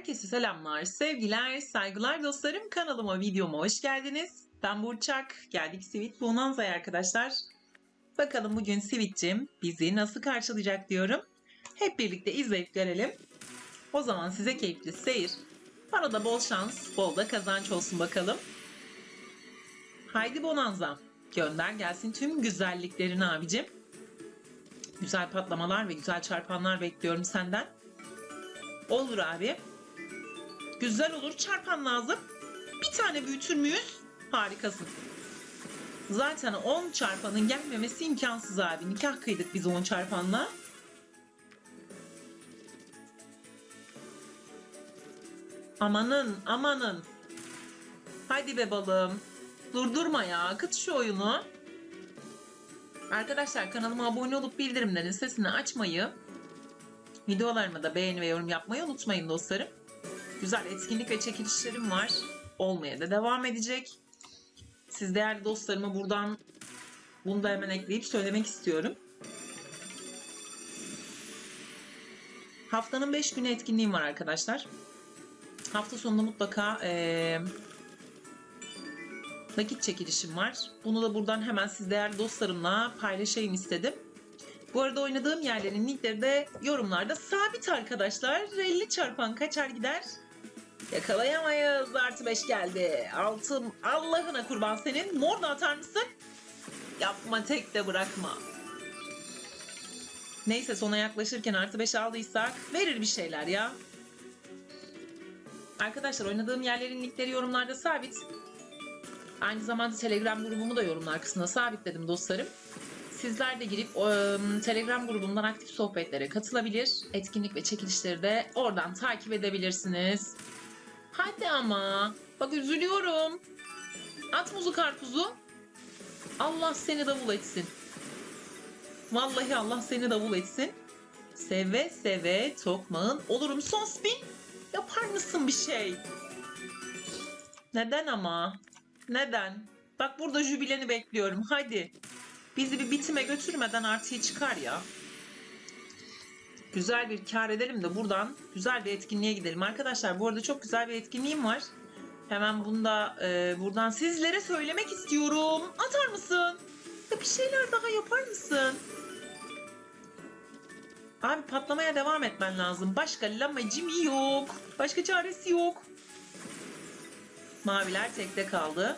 Herkese selamlar, sevgiler, saygılar dostlarım. Kanalıma, videoma hoş geldiniz. Ben Burçak. Geldik Sweet Bonanza'ya arkadaşlar. Bakalım bugün Sweet'cim bizi nasıl karşılayacak diyorum. Hep birlikte izleyip görelim. O zaman size keyifli seyir. Bana da bol şans, bol da kazanç olsun bakalım. Haydi Bonanza. Gönder gelsin tüm güzelliklerini abicim. Güzel patlamalar ve güzel çarpanlar bekliyorum senden. Olur abi. Güzel olur. Çarpan lazım. Bir tane büyütür müyüz? Harikasın. Zaten 10 çarpanın gelmemesi imkansız abi. Nikah kıydık biz 10 çarpanla. Amanın amanın. Haydi be balım. Durdurma ya. Akıt şu oyunu. Arkadaşlar kanalıma abone olup bildirimlerin sesini açmayı, videolarıma da beğeni ve yorum yapmayı unutmayın dostlarım. Güzel etkinlik ve çekilişlerim var. Olmaya da devam edecek. Siz değerli dostlarıma buradan bunu da hemen ekleyip söylemek istiyorum. Haftanın 5 günü etkinliğim var arkadaşlar. Hafta sonunda mutlaka eee nakit çekilişim var. Bunu da buradan hemen siz değerli dostlarımla paylaşayım istedim. Bu arada oynadığım yerlerin linkleri de yorumlarda sabit arkadaşlar. 50 çarpan kaçar gider. Yakalayamayız. Artı 5 geldi. Altım Allah'ına kurban senin. Mor da atar mısın? Yapma tek de bırakma. Neyse sona yaklaşırken artı 5 aldıysak verir bir şeyler ya. Arkadaşlar oynadığım yerlerin linkleri yorumlarda sabit. Aynı zamanda Telegram grubumu da yorumlar kısmına sabitledim dostlarım. Sizler de girip o, Telegram grubumdan aktif sohbetlere katılabilir. Etkinlik ve çekilişleri de oradan takip edebilirsiniz. Hadi ama. Bak üzülüyorum. At muzu karpuzu. Allah seni davul etsin. Vallahi Allah seni davul etsin. Seve seve tokmağın olurum. Son spin. Yapar mısın bir şey? Neden ama? Neden? Bak burada jübileni bekliyorum. Hadi. Bizi bir bitime götürmeden artıya çıkar ya. Güzel bir kar edelim de buradan güzel bir etkinliğe gidelim. Arkadaşlar bu arada çok güzel bir etkinliğim var. Hemen bunu da e, buradan sizlere söylemek istiyorum. Atar mısın? Ya bir şeyler daha yapar mısın? Abi patlamaya devam etmen lazım. Başka lamacım yok. Başka çaresi yok. Maviler tekte kaldı.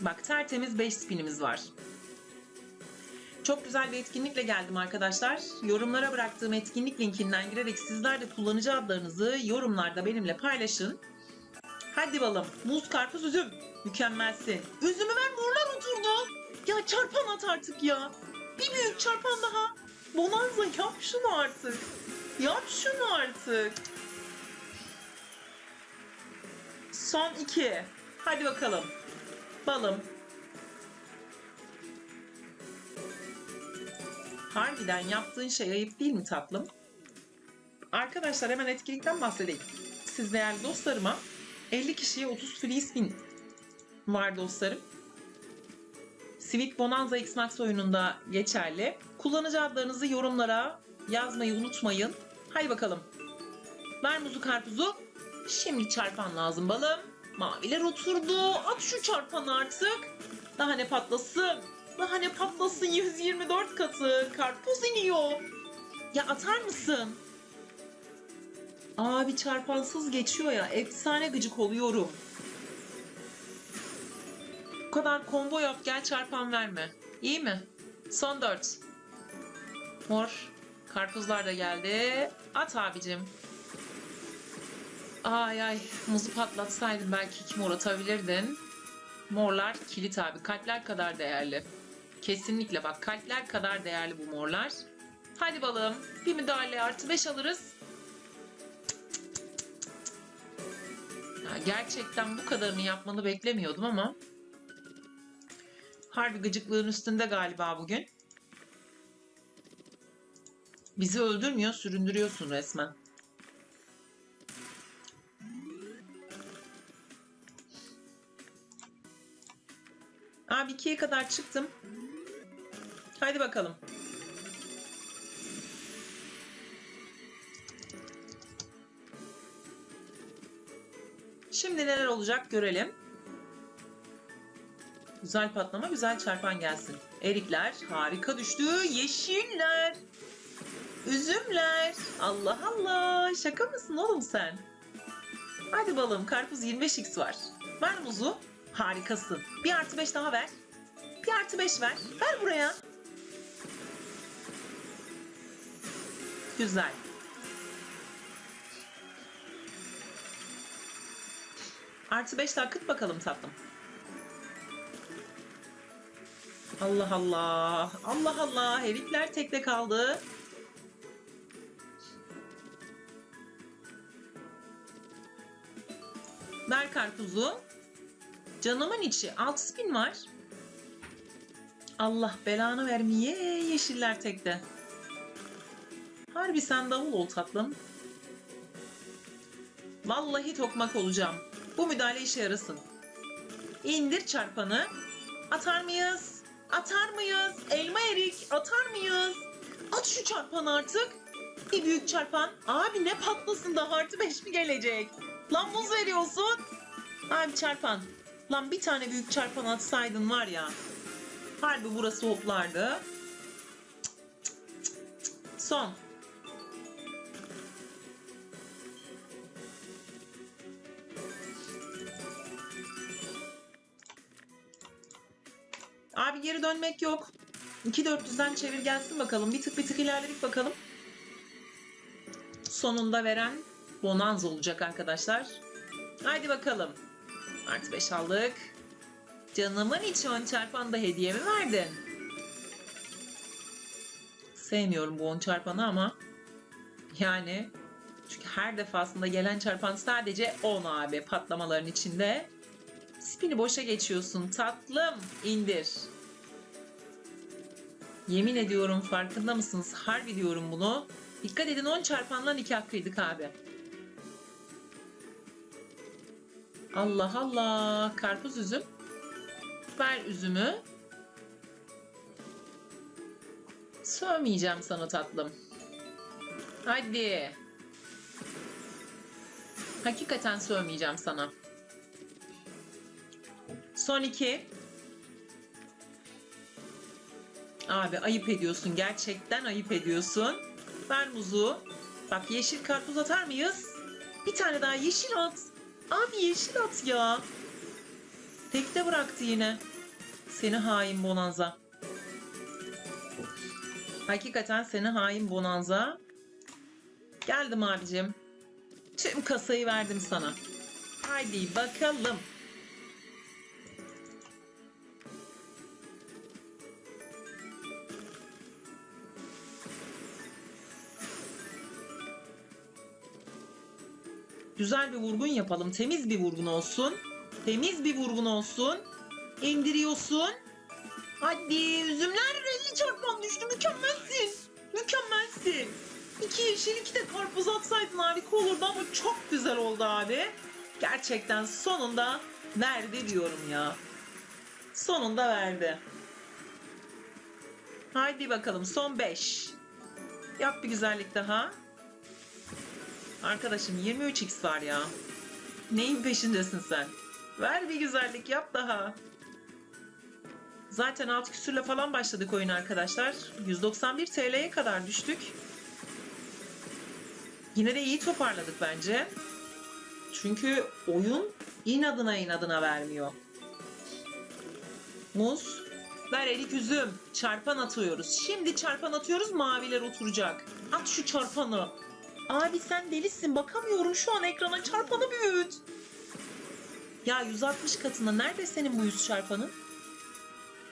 Bak tertemiz 5 spinimiz var. Çok güzel bir etkinlikle geldim arkadaşlar. Yorumlara bıraktığım etkinlik linkinden girerek sizler de kullanıcı adlarınızı yorumlarda benimle paylaşın. Hadi balım. Muz, karpuz, üzüm. Mükemmelsin. Üzümü ver morlar oturdu. Ya çarpan at artık ya. Bir büyük çarpan daha. Bonanza yap şunu artık. Yap şunu artık. Son iki. Hadi bakalım. Balım. Harbiden yaptığın şey ayıp değil mi tatlım? Arkadaşlar hemen etkinlikten bahsedeyim. Siz değerli dostlarıma 50 kişiye 30 free spin var dostlarım. Sweet Bonanza X-Max oyununda geçerli. Kullanıcı adlarınızı yorumlara yazmayı unutmayın. Haydi bakalım. Ver muzu karpuzu. Şimdi çarpan lazım balım. Maviler oturdu. At şu çarpanı artık. Daha ne patlasın? Daha ne patlasın 124 katı. Karpuz iniyor. Ya atar mısın? Abi çarpansız geçiyor ya. Efsane gıcık oluyorum. Bu kadar combo yap gel çarpan verme. İyi mi? Son 4. Mor. Karpuzlar da geldi. At abicim. Ay ay muzu patlatsaydın belki iki mor atabilirdin. Morlar kilit abi. Kalpler kadar değerli. Kesinlikle bak kalpler kadar değerli bu morlar. Hadi balım bir müdahale artı 5 alırız. Ya gerçekten bu kadarını yapmanı beklemiyordum ama harbi gıcıklığın üstünde galiba bugün. Bizi öldürmüyor, süründürüyorsun resmen. Abi 2'ye kadar çıktım. Haydi bakalım. Şimdi neler olacak görelim. Güzel patlama, güzel çarpan gelsin. Erikler harika düştü. Yeşiller. Üzümler. Allah Allah. Şaka mısın oğlum sen? Hadi balım karpuz 25x var. Ver muzu. Harikasın. Bir artı 5 daha ver. Bir artı 5 ver. Ver buraya. Güzel. Artı 5 daha kıt bakalım tatlım. Allah Allah. Allah Allah. Herifler tekte kaldı. Ver karpuzu. Canımın içi. 6 spin var. Allah belanı vermeye yeşiller tekte. Harbi sen davul ol tatlım. Vallahi tokmak olacağım. Bu müdahale işe yarasın. İndir çarpanı. Atar mıyız? Atar mıyız? Elma erik atar mıyız? At şu çarpanı artık. Bir büyük çarpan. Abi ne patlasın da artı 5 mi gelecek? Lan muz veriyorsun. Abi çarpan. Lan bir tane büyük çarpan atsaydın var ya. Harbi burası hoplardı. Son. Abi geri dönmek yok. 2-400'den çevir gelsin bakalım. Bir tık bir tık ilerledik bakalım. Sonunda veren Bonanza olacak arkadaşlar. Haydi bakalım. Artı 5 aldık. Canımın içi ön çarpan da hediye mi verdin? Sevmiyorum bu on çarpanı ama yani çünkü her defasında gelen çarpan sadece 10 abi patlamaların içinde. Spini boşa geçiyorsun tatlım indir. Yemin ediyorum farkında mısınız? Harbi diyorum bunu. Dikkat edin 10 çarpandan 2 hakkıydık abi. Allah Allah. Karpuz üzüm. Ver üzümü. Sövmeyeceğim sana tatlım. Hadi. Hakikaten sövmeyeceğim sana. Son iki. Abi ayıp ediyorsun. Gerçekten ayıp ediyorsun. Ver muzu. Bak yeşil karpuz atar mıyız? Bir tane daha yeşil at. Abi yeşil at ya. Tekte bıraktı yine. Seni hain bonanza. Hakikaten seni hain bonanza. Geldim abicim. Tüm kasayı verdim sana. Haydi bakalım. Güzel bir vurgun yapalım. Temiz bir vurgun olsun. Temiz bir vurgun olsun. İndiriyorsun. Hadi üzümler 50 çarpan düştü. Mükemmelsin. Mükemmelsin. İki yeşil iki de karpuz atsaydın harika olurdu ama çok güzel oldu abi. Gerçekten sonunda verdi diyorum ya. Sonunda verdi. Haydi bakalım son 5. Yap bir güzellik daha. Arkadaşım 23x var ya. Neyin peşindesin sen? Ver bir güzellik yap daha. Zaten alt küsürle falan başladık oyun arkadaşlar. 191 TL'ye kadar düştük. Yine de iyi toparladık bence. Çünkü oyun inadına inadına vermiyor. Muz. Ver erik üzüm. Çarpan atıyoruz. Şimdi çarpan atıyoruz maviler oturacak. At şu çarpanı. Abi sen delisin bakamıyorum şu an ekrana çarpanı büyüt. Ya 160 katında nerede senin bu 100 çarpanın?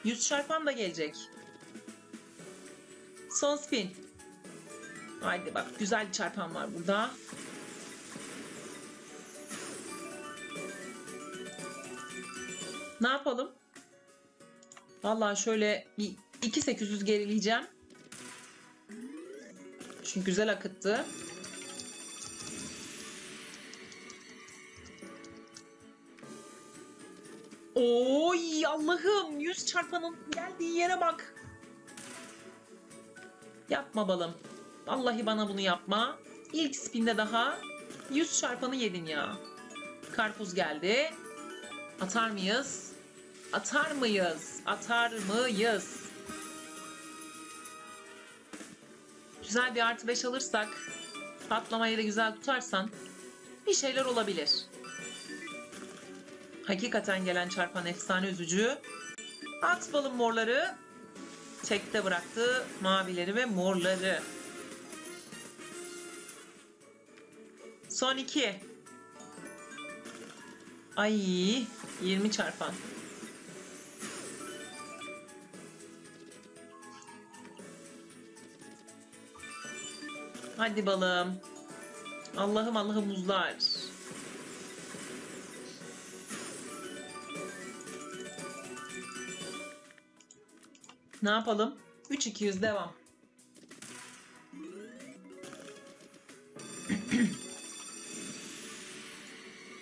100 çarpan da gelecek. Son spin. Haydi bak güzel bir çarpan var burada. Ne yapalım? Vallahi şöyle bir 2800 gerileyeceğim. Çünkü güzel akıttı. Oy Allah'ım 100 çarpanın geldiği yere bak. Yapma balım. Vallahi bana bunu yapma. İlk spinde daha 100 çarpanı yedin ya. karpuz geldi. Atar mıyız? Atar mıyız? Atar mıyız? Güzel bir artı 5 alırsak, patlamayı da güzel tutarsan bir şeyler olabilir. Hakikaten gelen çarpan efsane üzücü. At balım morları. Tekte bıraktı mavileri ve morları. Son iki. Ay 20 çarpan. Hadi balım. Allah'ım Allah'ım muzlar. Ne yapalım? 3-200 devam.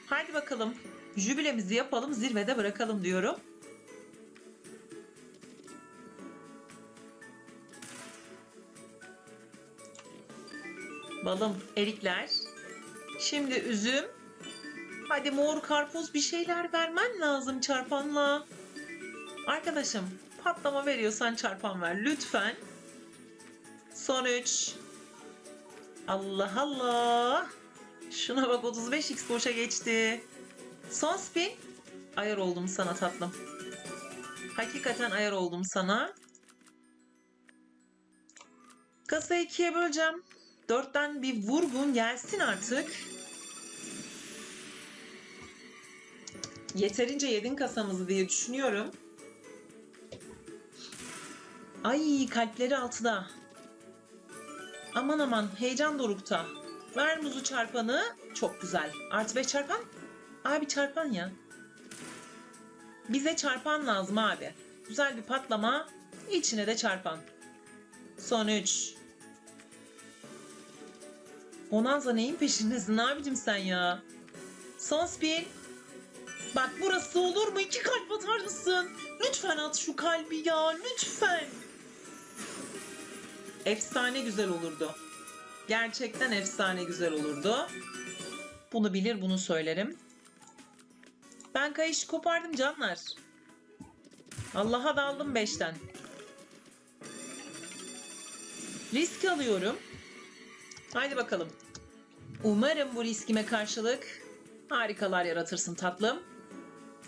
Haydi bakalım. Jübilemizi yapalım, zirvede bırakalım diyorum. Balım, erikler. Şimdi üzüm. Hadi mor karpuz bir şeyler vermen lazım çarpanla. Arkadaşım patlama veriyorsan çarpan ver lütfen. Son 3. Allah Allah. Şuna bak 35x boşa geçti. Son spin. Ayar oldum sana tatlım. Hakikaten ayar oldum sana. Kasayı ikiye böleceğim. Dörtten bir vurgun gelsin artık. Yeterince yedin kasamızı diye düşünüyorum. Ay kalpleri altıda. Aman aman heyecan dorukta. Ver muzu çarpanı. Çok güzel. Artı beş çarpan. Abi çarpan ya. Bize çarpan lazım abi. Güzel bir patlama. İçine de çarpan. Son üç. Bonanza neyin peşindesin abicim sen ya? Son spin. Bak burası olur mu? İki kalp atar mısın? Lütfen at şu kalbi ya. Lütfen. Efsane güzel olurdu. Gerçekten efsane güzel olurdu. Bunu bilir bunu söylerim. Ben kayışı kopardım canlar. Allah'a daldım beşten. Risk alıyorum. Haydi bakalım. Umarım bu riskime karşılık harikalar yaratırsın tatlım.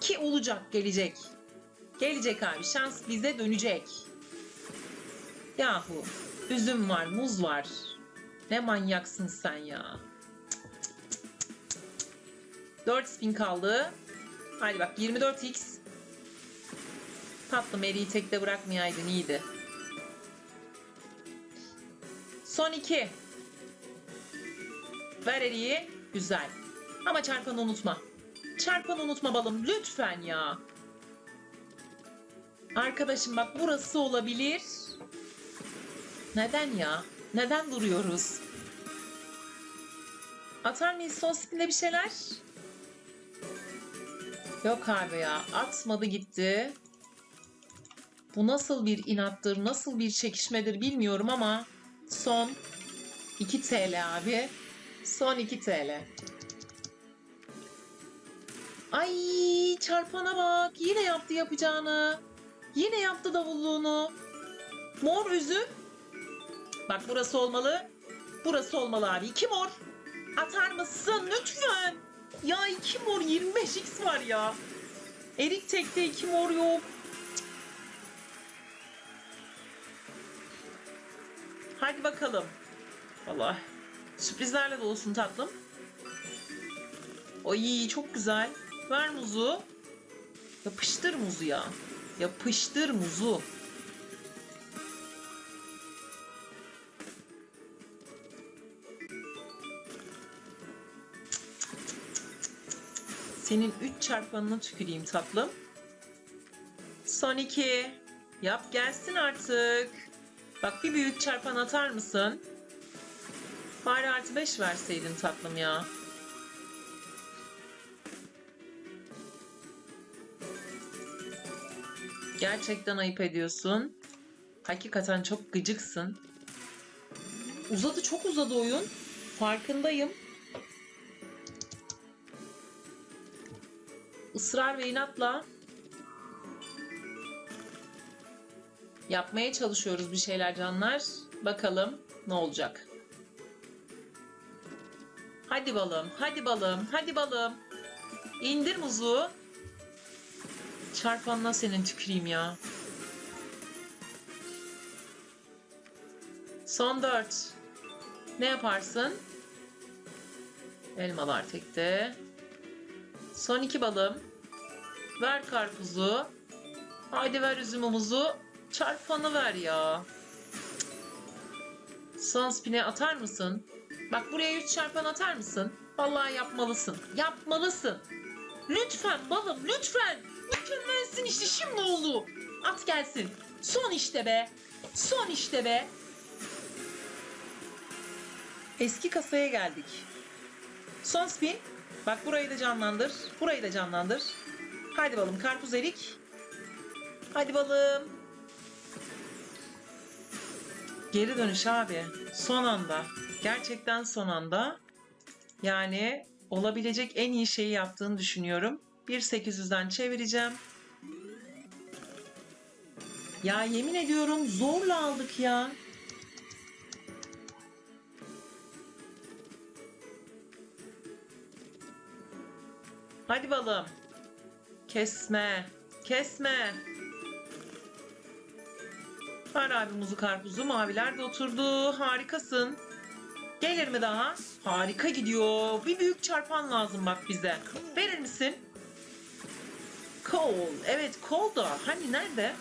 Ki olacak, gelecek. Gelecek abi, şans bize dönecek. Yahu, üzüm var, muz var. Ne manyaksın sen ya. 4 spin kaldı. Haydi bak 24x. Tatlı Mary'i tekte bırakmayaydın iyiydi. Son 2. Ver eriği. Güzel. Ama çarpanı unutma. Çarpanı unutma balım lütfen ya. Arkadaşım bak burası olabilir. Neden ya? Neden duruyoruz? Atar mıyız son spinde bir şeyler? Yok abi ya. Atmadı gitti. Bu nasıl bir inattır, nasıl bir çekişmedir bilmiyorum ama son 2 TL abi. Son 2 TL. Ay çarpana bak. Yine yaptı yapacağını. Yine yaptı davulluğunu. Mor üzüm. Bak burası olmalı. Burası olmalı abi. İki mor. Atar mısın lütfen? Ya iki mor 25x var ya. Erik tekte iki mor yok. Hadi bakalım. Vallahi sürprizlerle dolusun tatlım. Ay çok güzel. Ver muzu. Yapıştır muzu ya. Yapıştır muzu. Senin 3 çarpanını tüküreyim tatlım. Son 2. Yap gelsin artık. Bak bir büyük çarpan atar mısın? Bari artı 5 verseydin tatlım ya. Gerçekten ayıp ediyorsun. Hakikaten çok gıcıksın. Uzadı çok uzadı oyun. Farkındayım. Israr ve inatla yapmaya çalışıyoruz bir şeyler canlar. Bakalım ne olacak. Hadi balım, hadi balım, hadi balım. İndir muzu. Çarpanla senin tüküreyim ya. Son dört. Ne yaparsın? Elmalar tekte. Son iki balım. Ver karpuzu. Haydi ver üzümümüzü. Çarpanı ver ya. Son spine atar mısın? Bak buraya 100 çarpan atar mısın? Vallahi yapmalısın. Yapmalısın. Lütfen balım lütfen. Mükemmelsin işte şimdi oldu. At gelsin. Son işte be. Son işte be. Eski kasaya geldik. Son spin. Bak burayı da canlandır. Burayı da canlandır. Hadi balım karpuz erik. Hadi balım. Geri dönüş abi. Son anda. Gerçekten son anda. Yani olabilecek en iyi şeyi yaptığını düşünüyorum. 1.800'den çevireceğim. Ya yemin ediyorum zorla aldık ya. Hadi balım. Kesme. Kesme. Ver abi muzu karpuzu. Maviler de oturdu. Harikasın. Gelir mi daha? Harika gidiyor. Bir büyük çarpan lazım bak bize. Verir misin? Kol. Evet kol da. Hani nerede?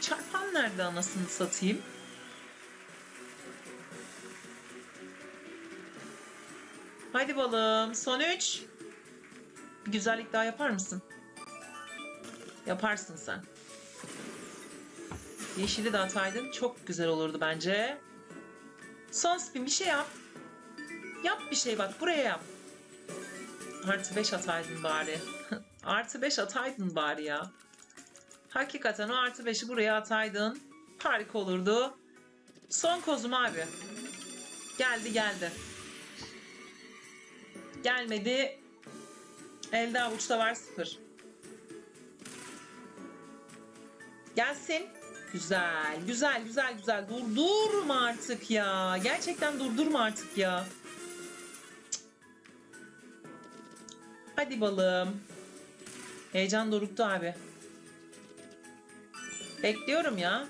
Çarpan nerede anasını satayım? Hadi balım. Son üç. Bir güzellik daha yapar mısın? Yaparsın sen. Yeşili de ataydın. Çok güzel olurdu bence. Son spin bir şey yap. Yap bir şey bak buraya yap. Artı 5 ataydın bari. artı 5 ataydın bari ya. Hakikaten o artı 5'i buraya ataydın. Harika olurdu. Son kozum abi. Geldi geldi. Gelmedi. Elde avuçta var sıfır. Gelsin. Güzel, güzel, güzel, güzel. Durdurma artık ya. Gerçekten durdurma artık ya. Hadi balım. Heyecan doruktu abi. Bekliyorum ya.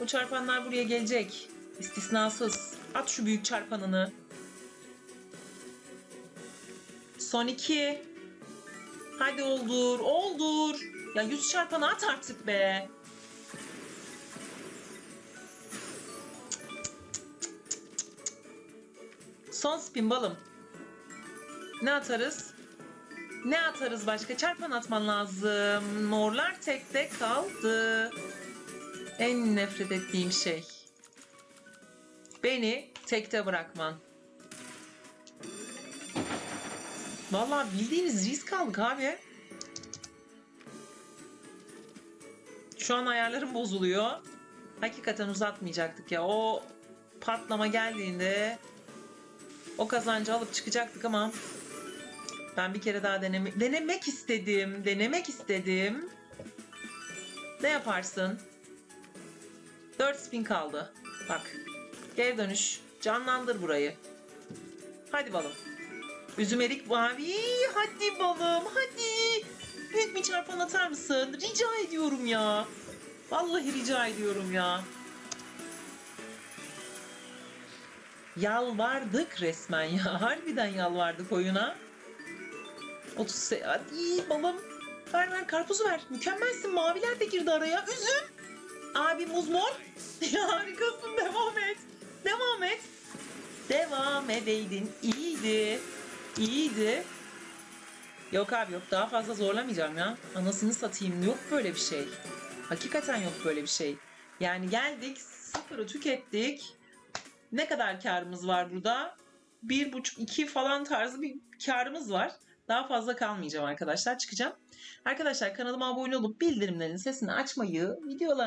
Bu çarpanlar buraya gelecek. İstisnasız. At şu büyük çarpanını. Son iki. Hadi oldur, oldur. Ya yüz çarpanı at artık be. Son spin balım. Ne atarız? Ne atarız başka? Çarpan atman lazım. Morlar tekte kaldı. En nefret ettiğim şey. Beni tekte bırakman. Vallahi bildiğiniz risk aldık abi. Şu an ayarlarım bozuluyor. Hakikaten uzatmayacaktık ya. O patlama geldiğinde o kazancı alıp çıkacaktık ama ben bir kere daha deneme denemek istedim. Denemek istedim. Ne yaparsın? 4 spin kaldı. Bak. Geri dönüş. Canlandır burayı. Hadi balım. Üzüm erik mavi. Hadi balım hadi. Büyük bir çarpan atar mısın? Rica ediyorum ya. Vallahi rica ediyorum ya. Yalvardık resmen ya. Harbiden yalvardık oyuna. 30 se- Hadi balım. Ver ver karpuzu ver. Mükemmelsin. Maviler de girdi araya. Üzüm. Abi muz mor. Harikasın. Devam et. Devam et. Devam edeydin. İyiydi. İyiydi. Yok abi yok. Daha fazla zorlamayacağım ya. Anasını satayım. Yok böyle bir şey. Hakikaten yok böyle bir şey. Yani geldik. Sıfırı tükettik. Ne kadar karımız var burada? Bir buçuk, iki falan tarzı bir karımız var. Daha fazla kalmayacağım arkadaşlar. Çıkacağım. Arkadaşlar kanalıma abone olup bildirimlerin sesini açmayı, videolarıma